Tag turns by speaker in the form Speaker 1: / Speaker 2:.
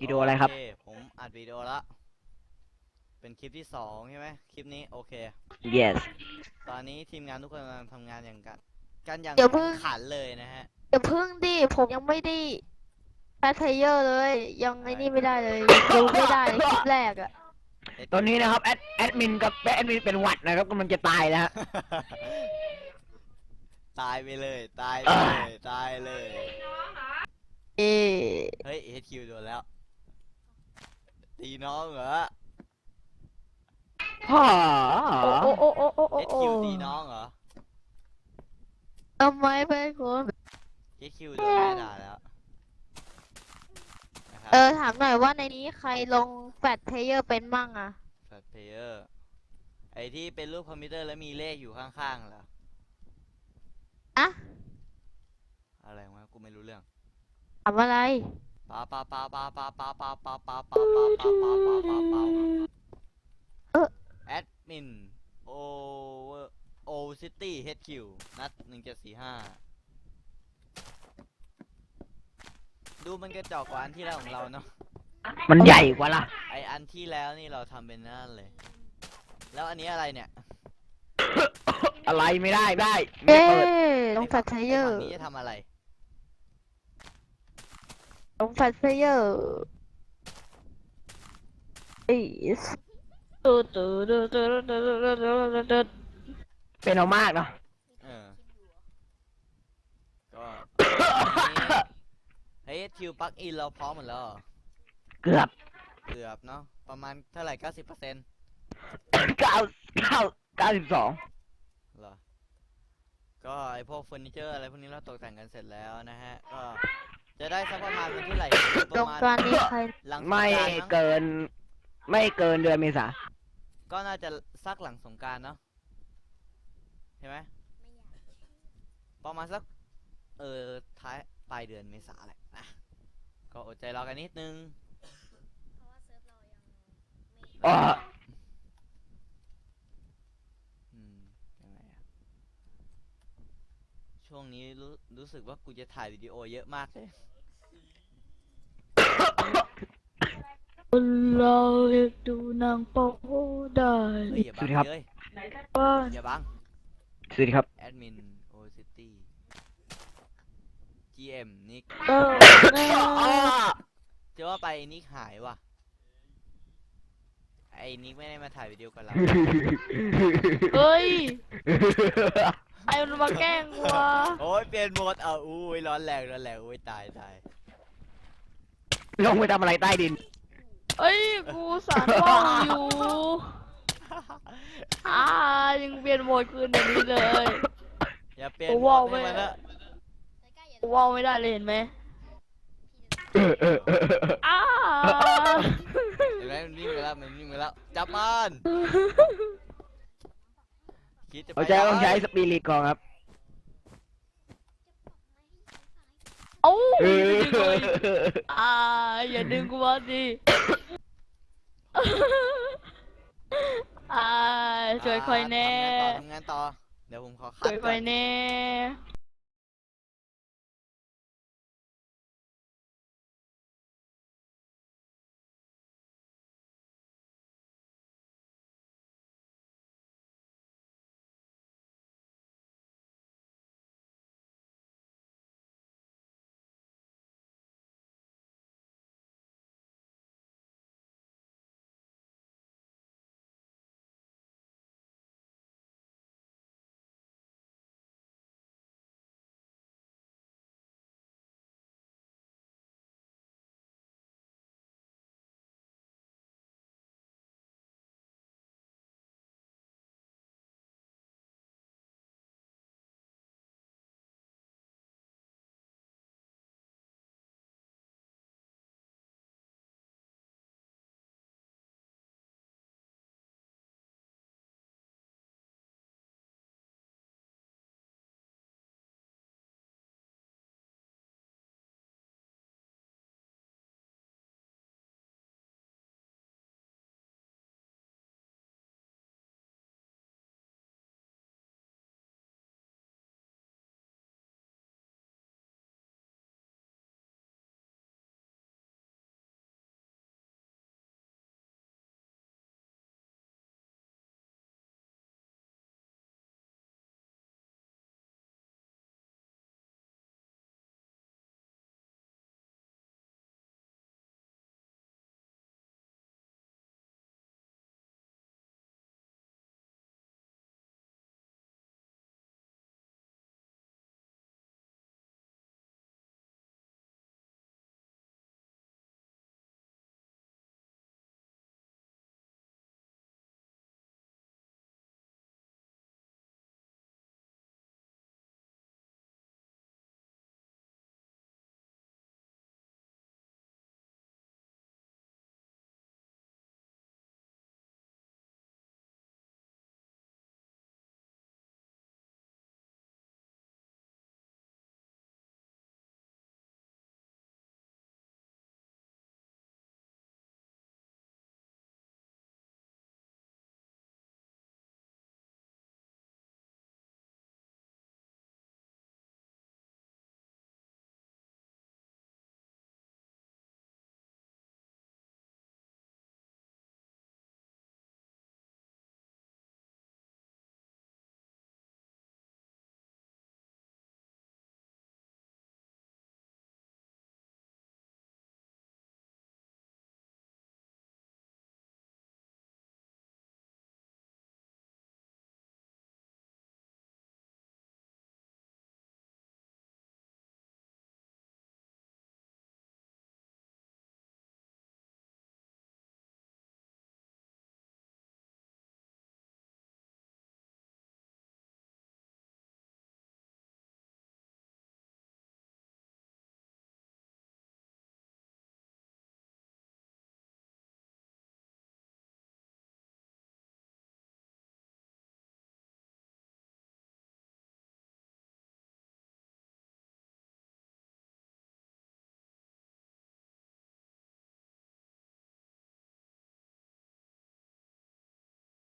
Speaker 1: วิดีโออะไรครับ
Speaker 2: โเผมอัดวิดีโอละ เป็นคลิปที่สองใช่ไหมคลิปนี้โอเค
Speaker 1: yes
Speaker 2: ตอนนี้ทีมงานทุกคนกำลังทำงานอย่างกันกันอย่าง
Speaker 3: เดี๋ยวเพิ่ง
Speaker 2: ขันเลยนะฮะ
Speaker 3: อย่าพึ่งดิผมยังไม่ได้แพทเทเยอร์เลย ยังไอ้นี่ไม่ได้เลยดูไม่ได้เลยคลิปแรกอะ
Speaker 1: ตอนนี้นะครับแอดแอดมินกับแอดมินเป็นหวัดนะครับกำลังจะตายแล้วฮะ
Speaker 2: ตายไปเลย ตายเลย ตายเลย
Speaker 3: เอ๊ะ
Speaker 2: เฮ้ยเฮดคิวโดนแล้ว ตีน้องเหรอ
Speaker 1: ฮ่า
Speaker 3: โอ้โอ้โอ้โอ้โอ้
Speaker 2: เฮด
Speaker 3: โอ้
Speaker 2: คิวตีน้องเหรอ
Speaker 3: ทำไมเป็นคน
Speaker 2: เฮดคิวโดนแม่ด่าแล้วนะครับ
Speaker 3: เออถามหน่อยว่าในนี้ใครลงแฟตเทเยอร์เป็นมั่งอะ
Speaker 2: แฟลเพเยอร์ไอที่เป็นรูปคอมพิวเตอร์แล้วมีเลขอยู่ข้างๆเหรอ
Speaker 3: อะ
Speaker 2: อะไรวะกูไม่รู้เรื่อง
Speaker 3: ถามอะไร
Speaker 2: ปาปาปาปาปาปาปาปาปาปาปาปาปาปาปาปาปา
Speaker 3: เออ
Speaker 2: แอดมินโอเวอร์โอซิตี้เฮดคิวนัดหนึ่งเจ็ดสี่ห้าดูมันกระจอกกว่าอันที่แล้วของเราเนาะ
Speaker 1: มันใหญ่กว่าล่ะ
Speaker 2: ไออันที่แล้วนี่เราทำเป็นนั่นเลย แล้วอันนี้อะไรเนี่ย
Speaker 1: อะไรไม่ได้ได้ไม่
Speaker 3: เอ๊
Speaker 1: เปิดะ
Speaker 3: ลงแฟตเทเยอ
Speaker 2: ไฝั่
Speaker 3: ร์
Speaker 2: งนี้จะทำอะไร
Speaker 3: ลงแฟตเทเยอร์เอ๊ะตูตูตูตูตูตูตูตูตู
Speaker 1: เป็นเอามากเนาะ
Speaker 2: เออก็เฮ้ยคิวปลั๊กอินเราพร้อมหมดแล้วเหรอ
Speaker 1: เกือบ
Speaker 2: เกือบเนาะประมาณเท่าไหร่เก้าสิบเปอร์เซ็นต์
Speaker 1: เก้าเก้าเก้าสิบสอง
Speaker 2: เหรอก็ไอพวกเฟอร์นิเจอร์อะไรพวกนี้เราตกแต่งกันเสร็จแล้วนะฮะก็ จะได้สักประมาณวันที่ไหร่ป
Speaker 3: ล
Speaker 2: ระ
Speaker 3: ง
Speaker 2: มาณ
Speaker 3: การนี้ใคร
Speaker 2: หลังสง
Speaker 1: ไม่
Speaker 2: กรานต์มั้ง
Speaker 1: เกิน ไม่เกินเดือนเมษา
Speaker 2: ก็น่าจะสักหลังสงกรารเนาะใช่ไหมประมาณสักเออท้ายปลายเดือนเมษาแหละนะก็อดใจรอกันนิดนึง
Speaker 1: อ๋อ
Speaker 2: อืมยังไงอะช่วงนี้ รู้รู้สึกว่ากูจะถ่ายวิดีโอเยอะมากเลย
Speaker 3: เราเรียกดูนางโป๊ได้
Speaker 2: เฮ้ยอย่าบังเลย
Speaker 3: ว่า
Speaker 2: อย่าบัง
Speaker 1: สวัสดีครับ
Speaker 2: แอดมินโอซิตี้ GM นิก
Speaker 3: เออแน่
Speaker 2: จะว่าไปนิกหายว่ะ ไอ้นิกไม่ได้มาถ่ายวิดีโอกับเรา
Speaker 3: เฮ้ย ไอ้มันมาแกล้งกูวะ
Speaker 2: โอ้ยเปลี่ยนโหมดเอาอุ้ยร้อนแรงร้อนแรงอุ้ยตายตาย
Speaker 1: ลงไปทำอะไรใต้ดิน
Speaker 3: เอ้ยกูสารว่าวอยู่อ่ายังเปลี่ยนโหมดคืนอย่างนี้เลย
Speaker 2: อย่าเปลี่ยน
Speaker 3: โอ้
Speaker 2: โหม
Speaker 3: ว้าว
Speaker 2: ด
Speaker 3: ไม่
Speaker 2: ให้มันละ
Speaker 3: กูว่าวไม่ได้เลยเห็นไหมอ้า
Speaker 2: เห็นไหมมันวิ่งไปแล้วมันวิ่งไปแล้วจับมัน คิดจะไป
Speaker 1: เราจะต้องใช้สปิริตก่อนครับ
Speaker 3: เอ้า
Speaker 1: เอ
Speaker 3: อย่า
Speaker 1: อ
Speaker 3: ดึงกูอีกอ่าอย่าดึงกูมาสิอ่าช่วยคอยแน่
Speaker 2: ทำงานต่อทำงานต่อ เดี๋ยวผมขอคั
Speaker 3: ช่
Speaker 2: ด
Speaker 3: วยค
Speaker 2: ก่อ
Speaker 3: อย
Speaker 2: น
Speaker 3: แน่